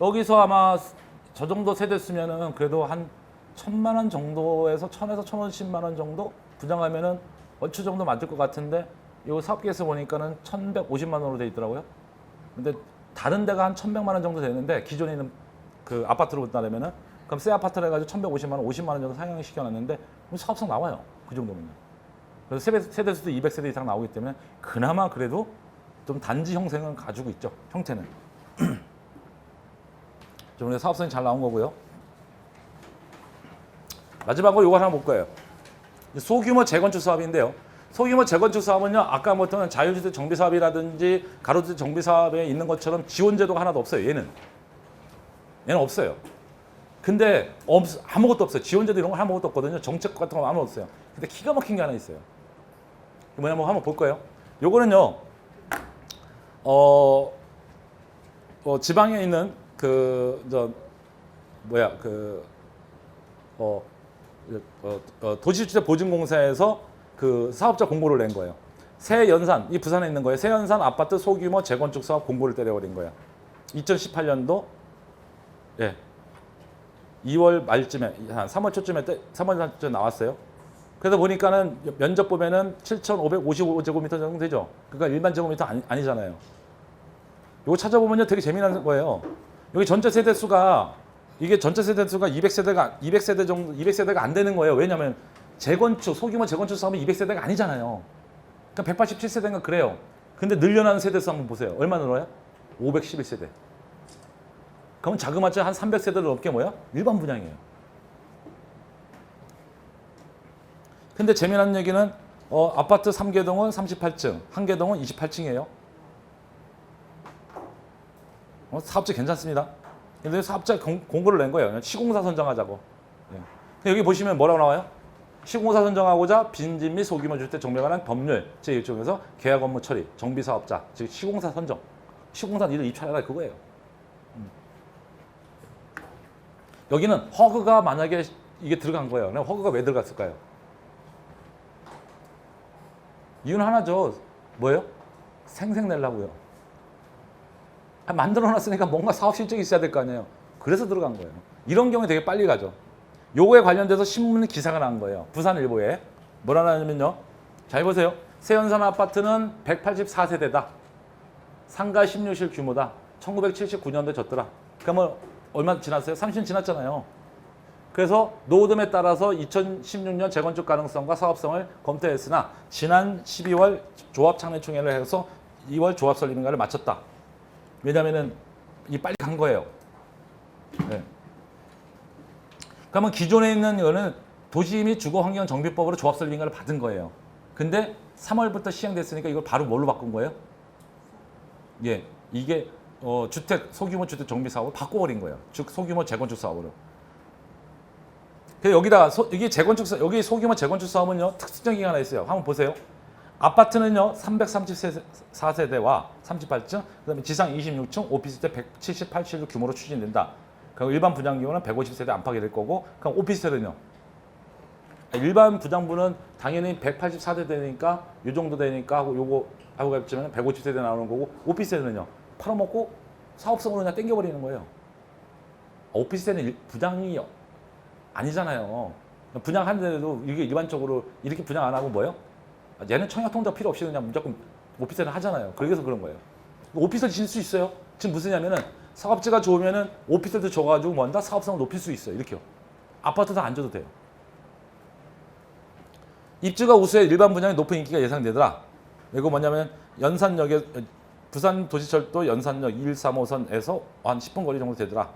여기서 아마 저 정도 세대 쓰면은 그래도 한 천만 원 정도에서 천에서 천오십만 원 정도 분양하면은 얼추 정도 맞을 것 같은데 이 사업계에서 보니까는 천백오십만 원으로 돼 있더라고요. 근데 다른 데가 한 천백만 원 정도 되는데 기존에 있는 그 아파트로 본다면은 그럼 새 아파트를 해가지고 천백오십만 원, 오십만 원 정도 상향 시켜놨는데 그럼 사업성 나와요. 그 정도면요. 그래서 세대, 세대 수도 200세대 이상 나오기 때문에 그나마 그래도 좀 단지 형성을 가지고 있죠. 형태는. 좀 우리 사업성이 잘 나온 거고요. 마지막으로 이거 하나 볼 거예요. 소규모 재건축 사업인데요. 소규모 재건축 사업은요, 아까 말했던 자유주택 정비 사업이라든지 가로주택 정비 사업에 있는 것처럼 지원 제도가 하나도 없어요. 얘는 얘는 없어요. 근데 없, 아무것도 없어요. 지원 제도 이런 거 아무것도 없거든요. 정책 같은 거 아무것도 없어요. 근데 기가 막힌 게 하나 있어요. 뭐냐면 한번 볼 거예요. 요거는요, 어, 어 지방에 있는 그저 뭐야 그 어, 어, 어, 도시주택 보증공사에서 그 사업자 공고를 낸 거예요. 새 연산 이 부산에 있는 거예요. 새 연산 아파트 소규모 재건축 사업 공고를 때려버린 거예요. 2018년도 예 2월 말쯤에 한 3월 초쯤에 때 3월 초쯤에 나왔어요. 그래서 보니까는 면적 보면은 7,555제곱미터 정도 되죠. 그러니까 일반 제곱미터 아니, 아니잖아요. 이거 찾아보면요 되게 재미난 거예요. 여기 전체 세대 수가 이게 전체 세대 수가 200세대가 200세대 정도 200세대가 안 되는 거예요. 왜냐하면 재건축 소규모 재건축 사업은 200세대가 아니잖아요. 그러니까 187세대인가 그래요. 근데 늘려나는 세대 수 한번 보세요. 얼마 늘어요? 511세대. 그러면 자그마치 한 300세대를 넘게 뭐야? 일반 분양이에요. 근데 재미난 얘기는 어, 아파트 3개동은 38층, 한 개동은 28층이에요. 어, 사업자 괜찮습니다. 근데 사업자 공, 공고를 낸 거예요. 시공사 선정하자고. 예. 여기 보시면 뭐라고 나와요? 시공사 선정하고자 빈집 및 소규모 주택 정비에 관한 법률 제1조에서 계약 업무 처리, 정비 사업자, 즉 시공사 선정. 시공사 니들 입찰해라 그거예요. 음. 여기는 허그가 만약에 이게 들어간 거예요. 허그가 왜 들어갔을까요? 이유는 하나죠. 뭐예요? 생색 내려고요. 아, 만들어 놨으니까 뭔가 사업 실적이 있어야 될 거 아니에요. 그래서 들어간 거예요. 이런 경우에 되게 빨리 가죠. 요거에 관련돼서 신문 기사가 난 거예요. 부산일보에. 뭐라 나냐면요. 잘 보세요. 세연산 아파트는 184세대다. 상가 16실 규모다. 1979년도에 졌더라. 그러면 얼마 지났어요? 30년 지났잖아요. 그래서 노듬에 따라서 2016년 재건축 가능성과 사업성을 검토했으나 지난 12월 조합 창립총회를 해서 2월 조합 설립 인가를 마쳤다. 왜냐면은 이 빨리 간 거예요. 네. 그러면 기존에 있는 이거는 도시 및 주거 환경 정비법으로 조합 설립 인가를 받은 거예요. 근데 3월부터 시행됐으니까 이걸 바로 뭘로 바꾼 거예요? 예, 이게 어, 주택 소규모 주택 정비 사업을 바꿔버린 거예요. 즉 소규모 재건축 사업으로. 여기다가 소, 이게 재건축 사, 여기 소규모 재건축 사업은요 특수적인 게 하나 있어요. 한번 보세요. 아파트는요 334세대와 38층, 그다음에 지상 26층, 오피스텔 178실 규모로 추진된다. 그럼 일반 분양 규모는 150세대 안팎이 될 거고, 그럼 오피스텔은요. 일반 부장부는 당연히 184대 되니까 이 정도 되니까 하고 요거 하고 갔지만 150세대 나오는 거고 오피스텔은요 팔아먹고 사업성으로 그냥 땡겨버리는 거예요. 오피스텔은 일- 부장이 아니잖아요. 분양하는데도 이게 일반적으로 이렇게 분양 안 하고 뭐예요? 아, 얘는 청약 통장 필요 없이 그냥 무조건 오피스텔은 하잖아요. 그래서 그런 거예요. 오피스텔 질 수 있어요. 지금 무슨 냐면은 사업지가 좋으면은 오피스텔도 줘가지고 뭔다 사업성을 높일 수 있어요. 이렇게요. 아파트도 안 줘도 돼요. 입주가 우수해 일반 분양에 높은 인기가 예상되더라. 이거 뭐냐면 연산역에 부산 도시철도 연산역 135선에서 한 10분 거리 정도 되더라.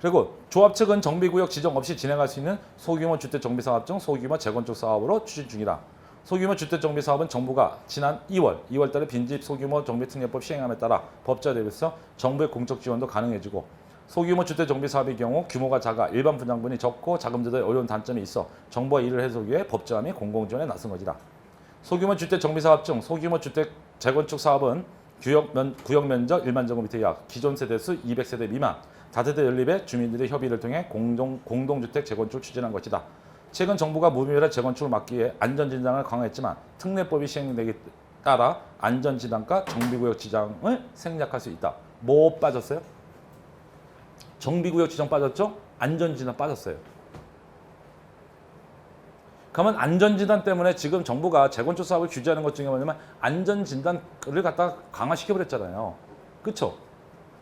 그리고 조합 측은 정비구역 지정 없이 진행할 수 있는 소규모 주택 정비 사업 중 소규모 재건축 사업으로 추진 중이다. 소규모 주택 정비 사업은 정부가 지난 2월, 2월 달에 빈집 소규모 정비 특례법 시행함에 따라 법제화 되면서 정부의 공적 지원도 가능해지고 소규모 주택 정비 사업의 경우 규모가 작아 일반 분양분이 적고 자금 조달에 어려운 단점이 있어 정부가 이를 해소하기 위해 법제화 및 공공지원에 나선 것이다. 소규모 주택 정비 사업 중 소규모 주택 재건축 사업은 구역, 면, 구역 면적 1만 제곱미터 이하, 기존 세대 수 200세대 미만, 다세대 연립의 주민들의 협의를 통해 공동, 공동주택 재건축을 추진한 것이다. 최근 정부가 무분별한 재건축을 막기 위해 안전진단을 강화했지만 특례법이 시행되기 따라 안전진단과 정비구역 지정을 생략할 수 있다. 뭐 빠졌어요? 정비구역 지정 빠졌죠? 안전진단 빠졌어요. 그러면 안전진단 때문에 지금 정부가 재건축 사업을 규제하는 것 중에 뭐냐면 안전진단을 갖다가 강화시켜버렸잖아요. 그쵸?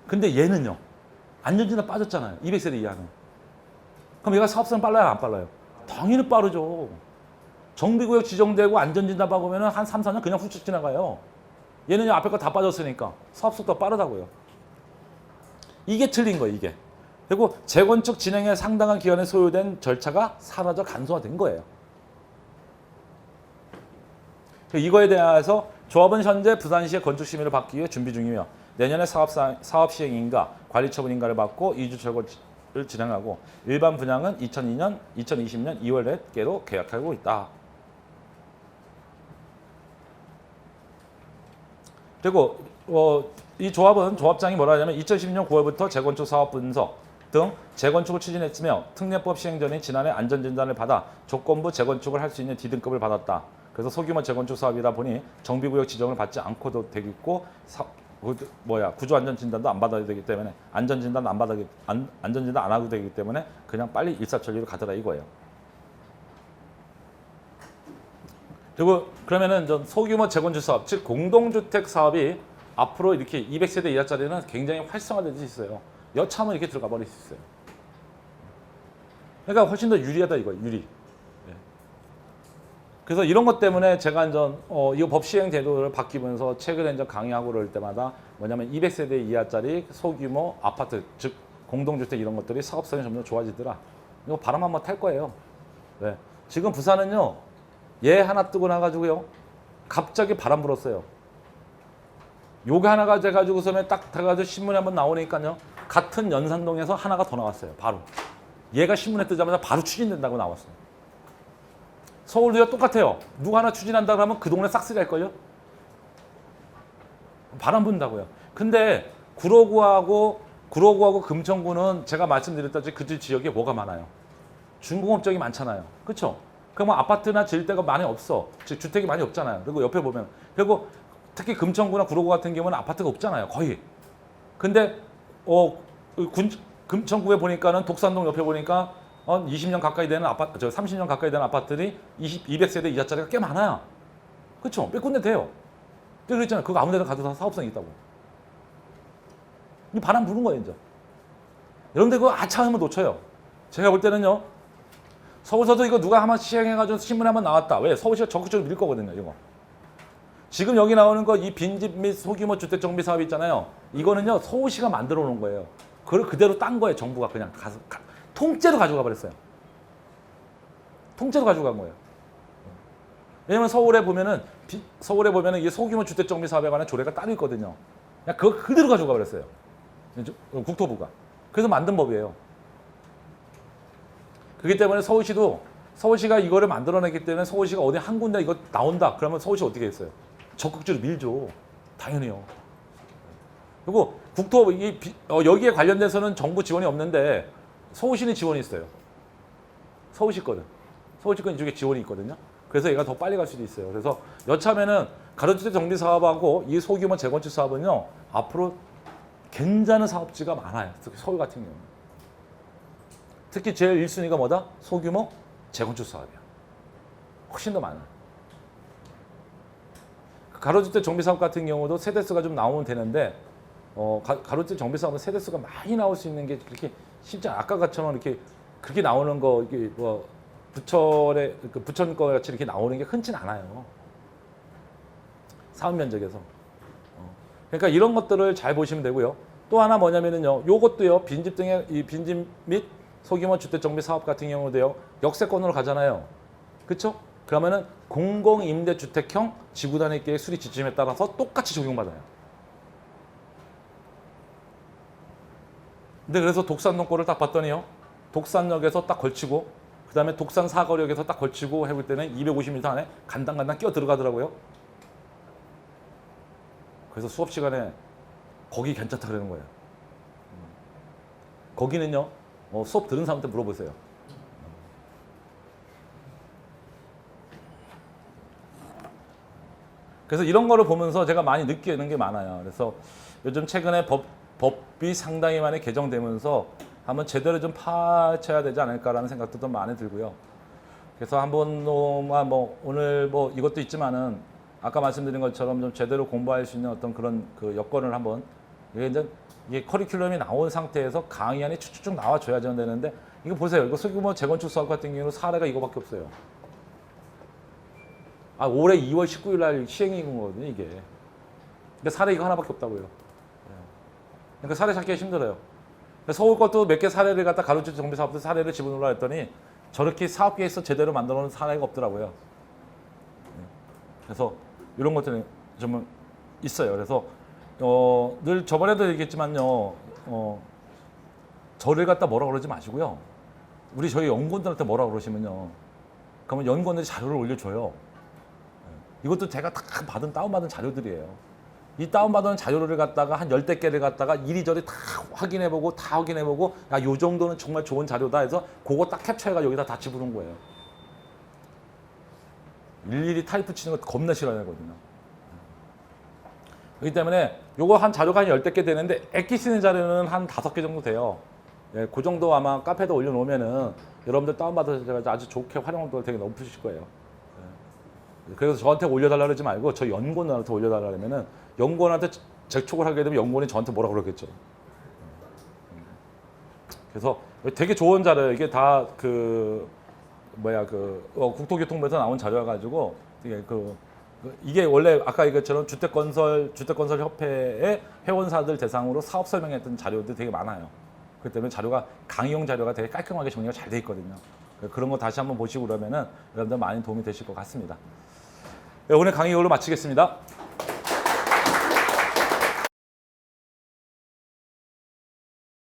근데 얘는요. 안전진단 빠졌잖아요. 200세대 이하는. 그럼 얘가 사업성은 빨라요? 안 빨라요? 당연히 빠르죠. 정비구역 지정되고 안전진단 박으면 한 3, 4년 그냥 훌쩍 지나가요. 얘는 앞에 거 다 빠졌으니까 사업 속도가 빠르다고요. 이게 틀린 거예요, 이게. 그리고 재건축 진행에 상당한 기간에 소요된 절차가 사라져 간소화된 거예요. 이거에 대해서 조합은 현재 부산시의 건축 심의를 받기 위해 준비 중이며 내년에 사업 시행인가 관리 처분 인가를 받고 이주 철거 를 진행하고 일반 분양은 2002년, 2020년 2월 넷께로 계약하고 있다. 그리고 어, 이 조합은 조합장이 뭐라 하냐면 2010년 9월부터 재건축 사업 분석 등 재건축을 추진했으며 특례법 시행 전인 지난해 안전진단을 받아 조건부 재건축을 할 수 있는 D등급을 받았다. 그래서 소규모 재건축 사업이다 보니 정비구역 지정을 받지 않고도 되겠고 사, 그, 뭐야 구조 안전 진단도 안 받아야 되기 때문에 안전 진단 안 받아 안, 안전 진단 안 하고 되기 때문에 그냥 빨리 일사천리로 가더라 이거예요. 그리고 그러면은 전 소규모 재건축 사업, 즉 공동주택 사업이 앞으로 이렇게 200세대 이하짜리는 굉장히 활성화될 수 있어요. 여차하면 이렇게 들어가 버릴 수 있어요. 그러니까 훨씬 더 유리하다 이거 유리. 예. 그래서 이런 것 때문에 제가 이제 어, 이거 법 시행 제도를 바뀌면서 최근에 이제 강의하고 그럴 때마다 뭐냐면 200세대 이하짜리 소규모 아파트 즉 공동주택 이런 것들이 사업성이 점점 좋아지더라. 이거 바람 한번 탈 거예요. 네. 지금 부산은요 얘 하나 뜨고 나가지고요 갑자기 바람 불었어요. 요게 하나가 돼가지고서는 딱 돼가지고 신문에 한번 나오니까요 같은 연산동에서 하나가 더 나왔어요. 바로 얘가 신문에 뜨자마자 바로 추진된다고 나왔어요. 서울도요 똑같아요. 누가 하나 추진한다 그러면 그 동네 싹쓸이 할걸요? 바람 분다고요. 근데 구로구하고 구로구하고 금천구는 제가 말씀드렸다시피 그 지역에 뭐가 많아요? 중공업적이 많잖아요. 그렇죠? 그러면 아파트나 지을 데가 많이 없어. 즉 주택이 많이 없잖아요. 그리고 옆에 보면 그리고 특히 금천구나 구로구 같은 경우는 아파트가 없잖아요. 거의. 근데 어 군, 금천구에 보니까는 독산동 옆에 보니까 어 20년 가까이 되는 아파트, 저 30년 가까이 되는 아파트들이 20, 200세대 이하짜리가 꽤 많아요. 그렇죠? 몇 군데 돼요. 그랬잖아요. 그거 아무 데나 가도 다 사업성이 있다고. 이 바람 부는 거예요, 이제. 여러분들 그거 아차 하면 놓쳐요. 제가 볼 때는요. 서울서도 이거 누가 한번 시행해가지고 신문에 한번 나왔다. 왜? 서울시가 적극적으로 밀 거거든요, 이거. 지금 여기 나오는 거 이 빈집 및 소규모 주택 정비 사업 있잖아요. 이거는요 서울시가 만들어 놓은 거예요. 그걸 그대로 딴 거예요. 정부가 그냥 가서 가, 통째로 가져가 버렸어요. 통째로 가져간 거예요. 왜냐면 서울에 보면은 비- 서울에 보면은 이 소규모 주택 정비 사업에 관한 조례가 따로 있거든요. 그냥 그거 그대로 가져가 버렸어요. 이제 국토부가. 그래서 만든 법이에요. 그렇기 때문에 서울시도 서울시가 이거를 만들어내기 때문에 서울시가 어디 한 군데 이거 나온다. 그러면 서울시 어떻게 했어요? 적극적으로 밀죠. 당연히요. 그리고 국토 이 비- 어, 여기에 관련돼서는 정부 지원이 없는데 서울시는 지원이 있어요. 서울시 거는 서울시 건 이쪽에 지원이 있거든요. 그래서 얘가 더 빨리 갈 수도 있어요. 그래서 여차하면은 가로주택 정비 사업하고 이 소규모 재건축 사업은요 앞으로 괜찮은 사업지가 많아요. 특히 서울 같은 경우. 는 특히 제일 1순위가 뭐다? 소규모 재건축 사업이야. 훨씬 더 많아. 가로주택 정비 사업 같은 경우도 세대수가 좀 나오면 되는데 어, 가, 가로주택 정비 사업은 세대수가 많이 나올 수 있는 게 그렇게 쉽지 않아. 아까 같처럼 이렇게 그렇게 나오는 거 이게 뭐 부천의 그 부천 거 같이 이렇게 나오는 게 흔치 않아요. 사업 면적에서. 어. 그러니까 이런 것들을 잘 보시면 되고요. 또 하나 뭐냐면은요. 요것도요. 빈집 등의 이 빈집 및 소규모 주택 정비 사업 같은 경우도요. 역세권으로 가잖아요. 그렇죠? 그러면은 공공 임대 주택형 지구 단위 계획 수리 지침에 따라서 똑같이 적용받아요. 근데 그래서 독산동 거를 딱 봤더니요. 독산역에서 딱 걸치고 그다음에 독산 사거리역에서 딱 걸치고 해볼 때는 250m 안에 간당간당 끼어 들어가더라고요. 그래서 수업 시간에 거기 괜찮다 그러는 거예요. 음. 거기는요. 어, 수업 들은 사람한테 물어보세요. 그래서 이런 거를 보면서 제가 많이 느끼는 게 많아요. 그래서 요즘 최근에 법, 법이 상당히 많이 개정되면서 한번 제대로 좀 파헤쳐야 되지 않을까라는 생각도 좀 많이 들고요. 그래서 한번 뭐 오늘 뭐 이것도 있지만은 아까 말씀드린 것처럼 좀 제대로 공부할 수 있는 어떤 그런 그 여건을 한번 이게 이제 이게 커리큘럼이 나온 상태에서 강의안이 쭉쭉쭉 나와줘야 되는데 이거 보세요. 이거 소규모 재건축 사업 같은 경우는 사례가 이거밖에 없어요. 아 올해 2월 19일 날 시행인 거거든요 이게. 근데 사례 이거 하나밖에 없다고요. 예. 그러니까 사례 찾기가 힘들어요. 서울 것도 몇 개 사례를 갖다 가로주 정비 사업들 사례를 집어넣으라 했더니 저렇게 사업 계획서 제대로 만들어 놓은 사례가 없더라고요. 예. 그래서 이런 것들이 좀 있어요. 그래서 어, 늘 저번에도 얘기했지만요. 어, 저를 갖다 뭐라 그러지 마시고요. 우리 저희 연구원들한테 뭐라 그러시면요. 그러면 연구원들이 자료를 올려줘요. 예. 이것도 제가 다 받은 다운받은 자료들이에요. 이 다운받은 자료를 갖다가 한 열댓 개를 갖다가 이리저리 다 확인해보고 다 확인해보고 야, 요 정도는 정말 좋은 자료다 해서 그거 딱 캡처해가 여기다 다 집어넣은 거예요. 일일이 타이프 치는 거 겁나 싫어하거든요. 그렇기 때문에 요거 한 자료가 한 열댓 개 되는데 액기 쓰는 자료는 한 다섯 개 정도 돼요. 예, 그 정도 아마 카페에 올려놓으면은 여러분들 다운받아서 아주 좋게 활용도가 되게 높으실 거예요. 예. 그래서 저한테 올려달라 그러지 말고 저 연구원한테 올려달라 그러면은 연구원한테 재촉을 하게 되면 연구원이 저한테 뭐라 그러겠죠. 그래서 되게 좋은 자료 이게 다 그 뭐야 그 어, 국토교통부에서 나온 자료여 가지고 이게 그, 그 이게 원래 아까 이것처럼 주택건설 주택건설 협회의 회원사들 대상으로 사업 설명했던 자료들 되게 많아요. 그렇기 때문에 자료가 강의용 자료가 되게 깔끔하게 정리가 잘 돼 있거든요. 그런 거 다시 한번 보시고 그러면은 여러분들 많이 도움이 되실 것 같습니다. 네, 오늘 강의 이걸로 마치겠습니다.